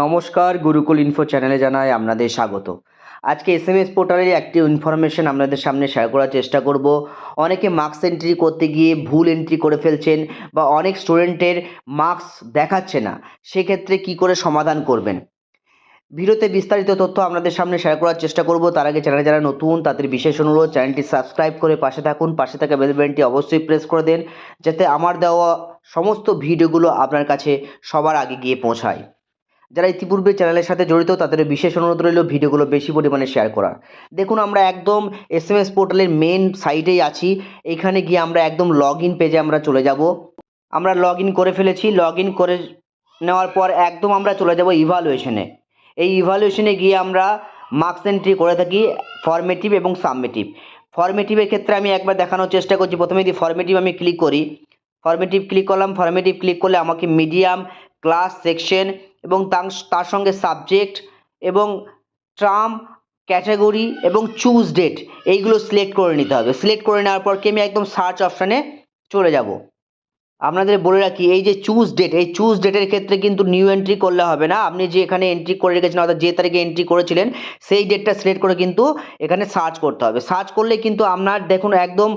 নমস্কার, গুরুকুল ইনফো চ্যানেলে জানাই আপনাদের স্বাগত। আজকে এস এম এস পোর্টালের একটি ইনফরমেশন আপনাদের সামনে শেয়ার করার চেষ্টা করব। অনেকে মার্কস এন্ট্রি করতে গিয়ে ভুল এন্ট্রি করে ফেলছেন বা অনেক স্টুডেন্টের মার্কস দেখাচ্ছে না, সেক্ষেত্রে কি করে সমাধান করবেন? ভিডিওতে বিস্তারিত তথ্য আপনাদের সামনে শেয়ার করার চেষ্টা করব। তার আগে চ্যানেলে যারা নতুন, তাদের বিশেষ অনুরোধ, চ্যানেলটি সাবস্ক্রাইব করে পাশে থাকুন, পাশে থাকা বেল বাটনটি অবশ্যই প্রেস করে দেন, যাতে আমার দেওয়া সমস্ত ভিডিওগুলো আপনার কাছে সবার আগে গিয়ে পৌঁছায়। যারা ইতিপূর্বে চ্যানেলের সাথে জড়িত, তাদের বিশেষ অনুরোধ রইল ভিডিওগুলো বেশি পরিমাণে শেয়ার করার। দেখুন, আমরা একদম এস এম এস পোর্টালের মেন সাইটেই আছি। এখানে গিয়ে আমরা একদম লগ ইন পেজে আমরা চলে যাব। আমরা লগ ইন করে ফেলেছি। লগ ইন করে নেওয়ার পর একদম আমরা চলে যাব ইভালুয়েশনে এই ইভালুয়েশনে গিয়ে আমরা মার্কস এন্ট্রি করে থাকি ফর্মেটিভ এবং সাবমেটিভ ফর্মেটিভের ক্ষেত্রে আমি একবার দেখানোর চেষ্টা করছি। প্রথমে যদি ফর্মেটিভ আমি ক্লিক করি ফর্মেটিভ ক্লিক করলাম। ফর্মেটিভ ক্লিক করলে আমাকে মিডিয়াম ক্লাস সেকশন এবং তার সঙ্গে সাবজেক্ট এবং ট্রাম ক্যাটাগরি এবং চুজ ডেট এইগুলো সিলেক্ট করে নিতে হবে। সিলেক্ট করে নেওয়ার পর কি আমি একদম সার্চ অপশানে চলে যাব। আপনাদের বলে রাখি, এই যে চুজ ডেট এই চুজ ডেটের ক্ষেত্রে কিন্তু নিউ এন্ট্রি করলে হবে না। আপনি যে এখানে এন্ট্রি করে রেখেছেন, অর্থাৎ যে তারিখে এন্ট্রি করেছিলেন, সেই ডেটটা সিলেক্ট করে কিন্তু এখানে সার্চ করতে হবে। সার্চ করলে কিন্তু আপনার দেখুন, একদম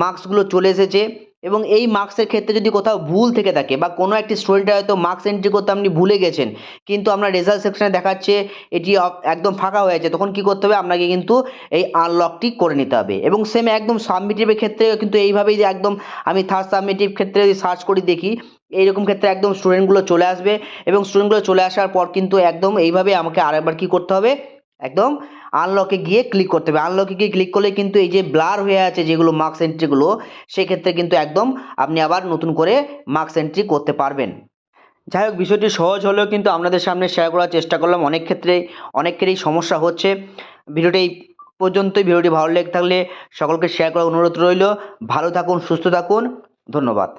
মার্কসগুলো চলে এসেছে। এবং এই মার্কসের ক্ষেত্রে যদি কোথাও ভুল থেকে থাকে বা কোনো একটি স্টুডেন্টের হয়তো মার্কস এন্ট্রি করতে আপনি ভুলে গেছেন, কিন্তু আপনার রেজাল্ট সেকশনে দেখাচ্ছে এটি একদম ফাঁকা হয়ে আছে, তখন কি করতে হবে? আপনাকে কিন্তু এই আনলকটি করে নিতে হবে। এবং সেম একদম সাবমিটিভের ক্ষেত্রে কিন্তু এইভাবেই একদম আমি থার্ড সাবমিটিভ ক্ষেত্রে যদি সার্চ করি দেখি, এইরকম ক্ষেত্রে একদম স্টুডেন্টগুলো চলে আসবে। এবং স্টুডেন্টগুলো চলে আসার পর কিন্তু একদম এইভাবে আমাকে আরেকবার কি করতে হবে? একদম? আনলকে গিয়ে ক্লিক করতে হবে। আনলকে গিয়ে ক্লিক করলে কিন্তু এই যে ব্লার হয়ে আছে যেগুলো মার্কস এন্ট্রিগুলো সেক্ষেত্রে কিন্তু একদম আপনি আবার নতুন করে মার্কস এন্ট্রি করতে পারবেন। যাই হোক, বিষয়টি সহজ হলেও কিন্তু আপনাদের সামনে শেয়ার করার চেষ্টা করলাম। অনেক ক্ষেত্রে, অনেকেরই সমস্যা হচ্ছে। ভিডিওটি পর্যন্তই। ভিডিওটি ভালো লেগে থাকলে সকলকে শেয়ার করার অনুরোধ রইল। ভালো থাকুন, সুস্থ থাকুন। ধন্যবাদ।